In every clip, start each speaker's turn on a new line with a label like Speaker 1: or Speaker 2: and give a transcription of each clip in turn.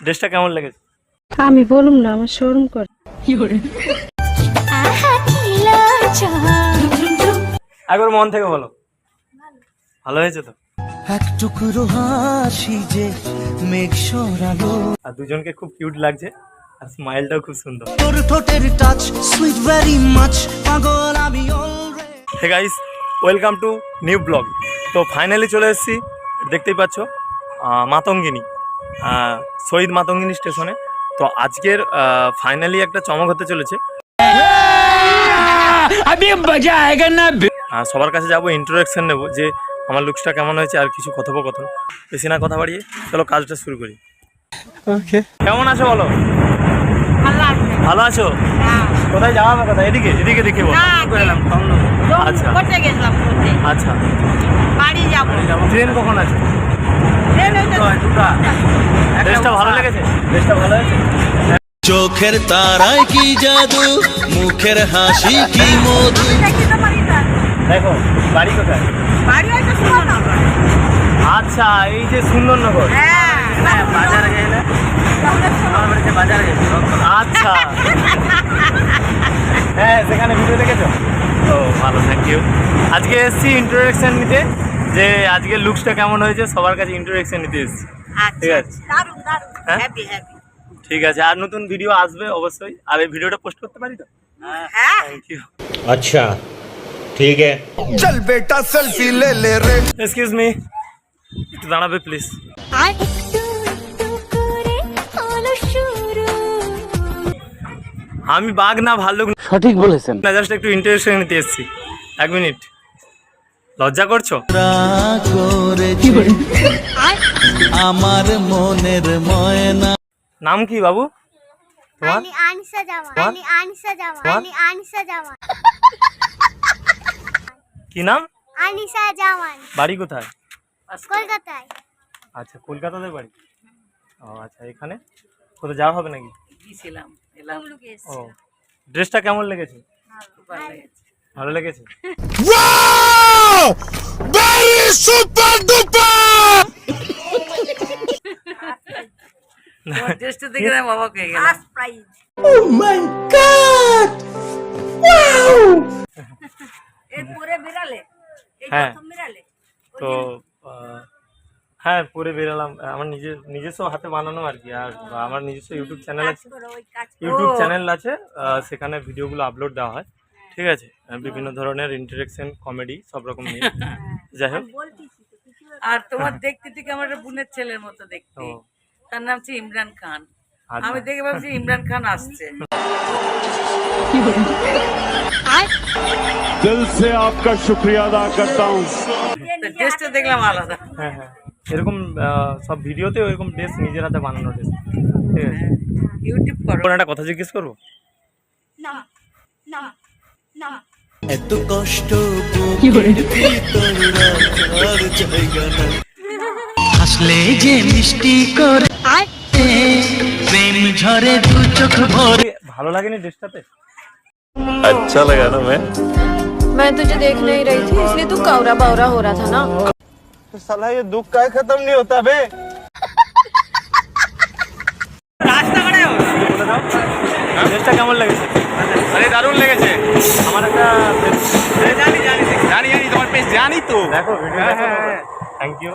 Speaker 1: ড্রেসটা কেমন লেগেছে?
Speaker 2: আমি বলুম না আমার শোরুম করে।
Speaker 1: একবার মন থেকে বলো। ভালো হয়েছে তো?
Speaker 3: এক টুকরো হাসি যে মেঘ সরালো।
Speaker 1: আর দুজনকে খুব কিউট লাগছে আর স্মাইলটাও খুব সুন্দর।
Speaker 3: তোর ঠোঁটের টাচ সুইট ভেরি মাচ পাগল আমি
Speaker 1: hey guys welcome to new blog তো ফাইনালি চলে এসেছি দেখতেই পাচ্ছ আহ, মাতঙ্গিনী। শহীদ মাতঙ্গিনী স্টেশনে। তো আজকের ফাইনালি একটা চমক হতে চলেছে। সবার কাছে যাব ইন্ট্রোডাকশন নেব যে আমার লুকসটা কেমন হয়েছে আর কিছু কথোপকথন। বেশি না কথা বাড়িয়ে চলো কাজটা শুরু করি। কেমন আছো বলো? ভালো আছো। কোথায় যাওয়া হবে কোথায়? এদিকে এদিকে দেখে বলো। আচ্ছা। আচ্ছা।
Speaker 4: বাড়ি যাব।
Speaker 1: ট্রেন কখন আছে? ভালো লেগেছে। ভালো হয়েছে।
Speaker 3: চোখের তারায় কি জাদু মুখের হাসি কি মধু?
Speaker 4: দেখি তো
Speaker 1: বাড়ি কোথায়?
Speaker 4: বাড়ি হয়তো সুন্দর
Speaker 1: আচ্ছা এই যে সুন্দরনগর।
Speaker 4: হ্যাঁ
Speaker 1: বাজারে গেলে? বাজারে গেছে আচ্ছা। হ্যাঁ সেখানে ভিডিও দেখেছ? ও ভালো থ্যাংক ইউ আজকে এসছি ইন্ট্রোডাকশন নিতে যে আজকে লুকসটা কেমন হয়েছে সবার কাছে ইন্ট্রোডাকশন নিতে এসেছি। ঠিক আছে। হ্যাঁ? ঠিক আছে আর নতুন ভিডিও আসবে অবশ্যই। আর এই ভিডিওটা পোস্ট করতে পারি তো?
Speaker 4: হ্যাঁ।
Speaker 1: থ্যাংক ইউ
Speaker 5: আচ্ছা ঠিক আছে।
Speaker 3: চল বেটা সেলফি লে লে রে।
Speaker 1: এক্সকিউজ মি একটু দাঁড়াবে প্লিজ
Speaker 6: আর
Speaker 1: আমি বাঘ না ভাল্লুক
Speaker 5: সঠিক বলেছেন।
Speaker 1: না জাস্ট একটু ইন্টারেস্ট নিতে এসেছি। এক মিনিট লজ্জা করছ?
Speaker 3: আমার মনের ময়না।
Speaker 1: নাম কি বাবু? তোমার? কি নাম?
Speaker 6: আনিসা জামান
Speaker 1: বাড়ি কোথায়?
Speaker 6: কলকাতায়।
Speaker 1: আচ্ছা কলকাতাতে বাড়ি? ও আচ্ছা এখানে? কোথাও যাওয়া হবে নাকি?
Speaker 4: গেছিলাম এলাম।
Speaker 1: ও ড্রেসটা কেমন লেগেছে? ভালো লেগেছে।
Speaker 4: টেস্ট দেখে আমি অবাক হয়ে গেলাম প্রাইজ এই। প্রথম
Speaker 1: তো হ্যাঁ পরে বেরোলাম। আমার নিজের নিজস্ব হাতে বানানো আর কি। আর আমার নিজস্ব ইউটিউব চ্যানেল আছে। ইউটিউব চ্যানেল আছে। সেখানে ভিডিওগুলো আপলোড দেওয়া হয়। ঠিক আছে বিভিন্ন হ্যাঁ। ধরনের ইন্টারেকশন কমেডি সব রকম নিয়ে। হ্যাঁ,
Speaker 4: হ্যাঁ, যাই হোক। আর তোমার দেখতে ঠিক আমার বোনের ছেলের মতো দেখতে। তার নাম হচ্ছে ইমরান খান।
Speaker 1: আচ্ছা।
Speaker 4: আমি দেখে ভাবছি ইমরান খান আসছে।
Speaker 7: দিল সে আপনার শুক্রিয়া আদা করতা হুম।
Speaker 4: ড্রেসটা দেখলাম আলাদা।
Speaker 1: হ্যাঁ হ্যাঁ। এরকম সব ভিডিওতে ওইরকম ড্রেস নিজের হাতে বানানো ড্রেস ঠিক আছে।
Speaker 4: ইউটিউব করো।
Speaker 1: একটা কথা জিজ্ঞেস করব?
Speaker 6: না না। না
Speaker 3: এত কষ্ট বুকের ভিতর রাখার জায়গা নাই। হাসলে যে মিষ্টি করে প্রেম ঝরে দু চোখ ভরে
Speaker 1: ভালো লাগেনি ড্রেসটাতে
Speaker 8: मैं तुझे देख नहीं रही थी इसलिए तू कौरा बौरा हो रहा था ना
Speaker 1: ড্রেসটা কেমন লেগেছে
Speaker 9: আরে দারুণ লেগেছে।
Speaker 1: আমার একটা
Speaker 9: জানি জানি জানি জানি তোমার পেজ জানি তো।
Speaker 1: দেখো ভিডিও থ্যাংক ইউ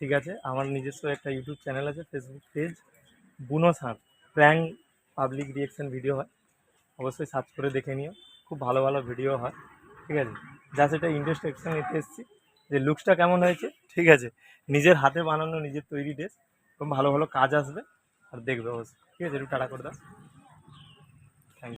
Speaker 1: ঠিক আছে আমার নিজস্ব একটা ইউটিউব চ্যানেল আছে ফেসবুক পেজ বুনো সার। প্র্যাঙ্ক পাবলিক রিয়েকশন ভিডিও হয়। অবশ্যই সার্চ করে দেখে নিও। খুব ভালো ভালো ভিডিও হয়। ঠিক আছে? যা সেটা ইন্টারেস্টেকশন নিতে এসেছি যে লুকসটা কেমন হয়েছে? ঠিক আছে? নিজের হাতে বানানো নিজের তৈরি ড্রেস খুব ভালো ভালো কাজ আসবে। আর দেখবে অবশ্যই ঠিক আছে একটু টাটা করে দাও